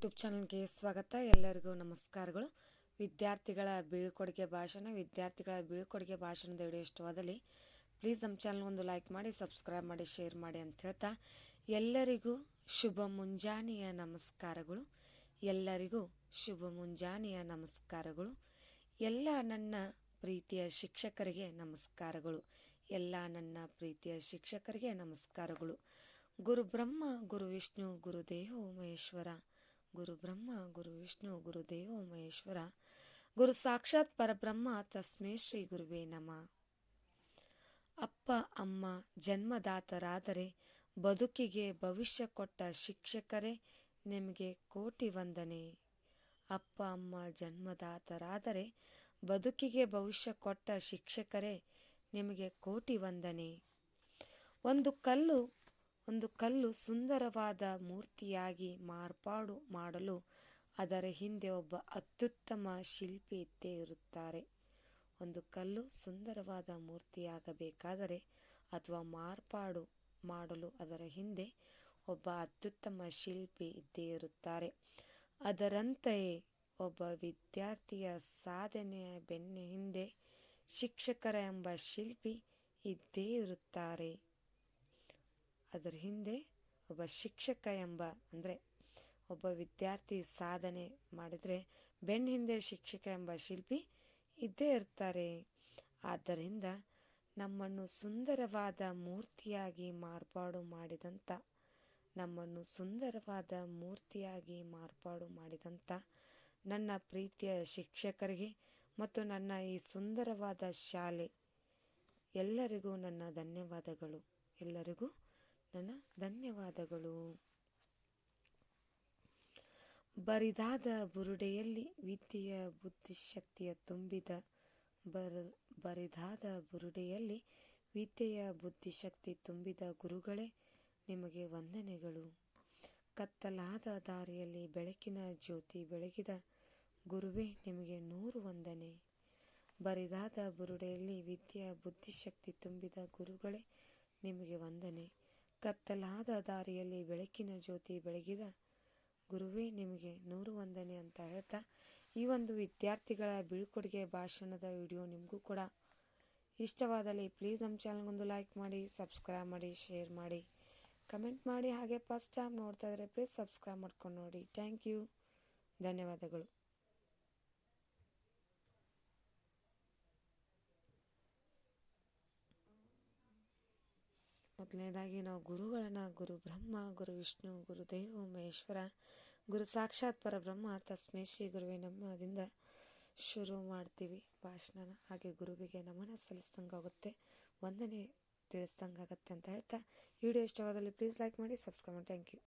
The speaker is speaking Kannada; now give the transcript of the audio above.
ಯೂಟ್ಯೂಬ್ ಚಾನಲ್ಗೆ ಸ್ವಾಗತ. ಎಲ್ಲರಿಗೂ ನಮಸ್ಕಾರಗಳು. ವಿದ್ಯಾರ್ಥಿಗಳ ಬೀಳ್ಕೊಡುಗೆ ಭಾಷಣ, ವಿದ್ಯಾರ್ಥಿಗಳ ಬೀಳ್ಕೊಡುಗೆ ಭಾಷಣದ ವಿಡಿಯೋ ಇಷ್ಟವಾದಲ್ಲಿ ಪ್ಲೀಸ್ ನಮ್ಮ ಚಾನಲ್ ಒಂದು ಲೈಕ್ ಮಾಡಿ ಸಬ್ಸ್ಕ್ರೈಬ್ ಮಾಡಿ ಶೇರ್ ಮಾಡಿ ಅಂತ ಹೇಳ್ತಾ ಎಲ್ಲರಿಗೂ ಶುಭ ಮುಂಜಾನೆಯ ನಮಸ್ಕಾರಗಳು. ಎಲ್ಲರಿಗೂ ಶುಭ ಮುಂಜಾನೆಯ ನಮಸ್ಕಾರಗಳು. ಎಲ್ಲ ನನ್ನ ಪ್ರೀತಿಯ ಶಿಕ್ಷಕರಿಗೆ ನಮಸ್ಕಾರಗಳು. ಎಲ್ಲ ನನ್ನ ಪ್ರೀತಿಯ ಶಿಕ್ಷಕರಿಗೆ ನಮಸ್ಕಾರಗಳು. ಗುರು ಬ್ರಹ್ಮ, ಗುರು ವಿಷ್ಣು ಗುರುದೇವ ಮಹೇಶ್ವರ ಗುರು ಬ್ರಹ್ಮ, ಗುರು ವಿಷ್ಣು, ಗುರು ದೇವೋ ಮಹೇಶ್ವರ, ಗುರು ಸಾಕ್ಷಾತ್ ಪರಬ್ರಹ್ಮ, ತಸ್ಮೇ ಶ್ರೀ ಗುರುವೇ ನಮ. ಅಪ್ಪ, ಅಮ್ಮ, ಜನ್ಮದಾತರಾದರೆ ಬದುಕಿಗೆ ಭವಿಷ್ಯ ಕೊಟ್ಟ ಶಿಕ್ಷಕರೇ ನಿಮಗೆ ಕೋಟಿ ವಂದನೆ. ಅಪ್ಪ, ಅಮ್ಮ, ಜನ್ಮದಾತರಾದರೆ ಬದುಕಿಗೆ ಭವಿಷ್ಯ ಕೊಟ್ಟ ಶಿಕ್ಷಕರೇ ನಿಮಗೆ ಕೋಟಿ ವಂದನೆ. ಒಂದು ಕಲ್ಲು ಒಂದು ಕಲ್ಲು ಸುಂದರವಾದ ಮೂರ್ತಿಯಾಗಿ ಮಾರ್ಪಾಡು ಮಾಡಲು ಅದರ ಹಿಂದೆ ಒಬ್ಬ ಅತ್ಯುತ್ತಮ ಶಿಲ್ಪಿ ಇದ್ದೇ ಇರುತ್ತಾರೆ ಒಂದು ಕಲ್ಲು ಸುಂದರವಾದ ಮೂರ್ತಿಯಾಗಬೇಕಾದರೆ ಅಥವಾ ಮಾರ್ಪಾಡು ಮಾಡಲು ಅದರ ಹಿಂದೆ ಒಬ್ಬ ಅತ್ಯುತ್ತಮ ಶಿಲ್ಪಿ ಇದ್ದೇ ಇರುತ್ತಾರೆ ಅದರಂತೆಯೇ ಒಬ್ಬ ವಿದ್ಯಾರ್ಥಿಯ ಸಾಧನೆಯ ಬೆನ್ನ ಹಿಂದೆ ಶಿಕ್ಷಕರ ಎಂಬ ಶಿಲ್ಪಿ ಇದ್ದೇ ಇರುತ್ತಾರೆ ಅದರ ಹಿಂದೆ ಒಬ್ಬ ಶಿಕ್ಷಕ ಎಂಬ, ಅಂದರೆ ಒಬ್ಬ ವಿದ್ಯಾರ್ಥಿ ಸಾಧನೆ ಮಾಡಿದರೆ ಬೆನ್ನ ಹಿಂದೆ ಶಿಕ್ಷಕ ಎಂಬ ಶಿಲ್ಪಿ ಇದ್ದೇ ಇರ್ತಾರೆ. ಆದ್ದರಿಂದ ನಮ್ಮನ್ನು ಸುಂದರವಾದ ಮೂರ್ತಿಯಾಗಿ ಮಾರ್ಪಾಡು ಮಾಡಿದಂಥ ನಮ್ಮನ್ನು ಸುಂದರವಾದ ಮೂರ್ತಿಯಾಗಿ ಮಾರ್ಪಾಡು ಮಾಡಿದಂಥ ನನ್ನ ಪ್ರೀತಿಯ ಶಿಕ್ಷಕರಿಗೆ ಮತ್ತು ನನ್ನ ಈ ಸುಂದರವಾದ ಶಾಲೆ ಎಲ್ಲರಿಗೂ ನನ್ನ ಧನ್ಯವಾದಗಳು. ಎಲ್ಲರಿಗೂ ನನ್ನ ಧನ್ಯವಾದಗಳು. ಬರಿದಾದ ಬುರುಡೆಯಲ್ಲಿ ವಿದ್ಯೆಯ ಬುದ್ಧಿಶಕ್ತಿಯ ತುಂಬಿದ ಬರ, ಬರಿದಾದ ಬುರುಡೆಯಲ್ಲಿ ವಿದ್ಯೆಯ ಬುದ್ಧಿಶಕ್ತಿ ತುಂಬಿದ ಗುರುಗಳೇ ನಿಮಗೆ ವಂದನೆಗಳು. ಕತ್ತಲಾದ ದಾರಿಯಲ್ಲಿ ಬೆಳಕಿನ ಜ್ಯೋತಿ ಬೆಳಗಿದ ಗುರುವೇ ನಿಮಗೆ ನೂರು ವಂದನೆ. ಬರಿದಾದ ಬುರುಡೆಯಲ್ಲಿ ವಿದ್ಯೆಯ ಬುದ್ಧಿಶಕ್ತಿ ತುಂಬಿದ ಗುರುಗಳೇ ನಿಮಗೆ ವಂದನೆ. ಕತ್ತಲಾದ ದಾರಿಯಲ್ಲಿ ಬೆಳಕಿನ ಜ್ಯೋತಿ ಬೆಳಗಿದ. ಗುರುವೇ, ನಿಮಗೆ ನೂರು ವಂದನೆ ಅಂತ ಹೇಳ್ತಾ, ಈ ಒಂದು ವಿದ್ಯಾರ್ಥಿಗಳ ಬೀಳ್ಕೊಡುಗೆ ಭಾಷಣದ ವಿಡಿಯೋ ನಿಮಗೂ ಕೂಡ ಇಷ್ಟವಾದಲ್ಲಿ ಪ್ಲೀಸ್ ನಮ್ಮ ಚಾನಲ್ಗೊಂದು ಲೈಕ್ ಮಾಡಿ ಸಬ್ಸ್ಕ್ರೈಬ್ ಮಾಡಿ ಶೇರ್ ಮಾಡಿ. ಕಮೆಂಟ್ ಮಾಡಿ, ಹಾಗೆ ಫಸ್ಟ್ ಟೈಮ್ ನೋಡ್ತಾ ಇದ್ರೆ ಪ್ಲೀಸ್ ಸಬ್ಸ್ಕ್ರೈಬ್ ಮಾಡ್ಕೊಂಡು ನೋಡಿ. ಥ್ಯಾಂಕ್ ಯು ಧನ್ಯವಾದಗಳು. ಮೊದಲನೇದಾಗಿ ನಾವು ಗುರುಗಳನ್ನ ಗುರು ಬ್ರಹ್ಮ, ಗುರು ವಿಷ್ಣು, ಗುರು ದೇವ, ಮಹೇಶ್ವರ, ಗುರು ಸಾಕ್ಷಾತ್ ಪರಬ್ರಹ್ಮ ತಸ್ಮೇ ಶ್ರೀ ಗುರುವೇ ನಮ್ಮದಿಂದ ಶುರು ಮಾಡ್ತೀವಿ ಭಾಷಣನ. ಹಾಗೆ ಗುರುವಿಗೆ ನಮನ ಸಲ್ಲಿಸ್ದಂಗಾಗುತ್ತೆ, ವಂದನೆ ತಿಳಿಸ್ದಂಗಾಗತ್ತೆ ಅಂತ ಹೇಳ್ತಾ ವಿಡಿಯೋ ಇಷ್ಟವಾದಲ್ಲಿ ಪ್ಲೀಸ್ ಲೈಕ್ ಮಾಡಿ ಸಬ್ಸ್ಕ್ರೈಬ್ ಮಾಡಿ. Thank you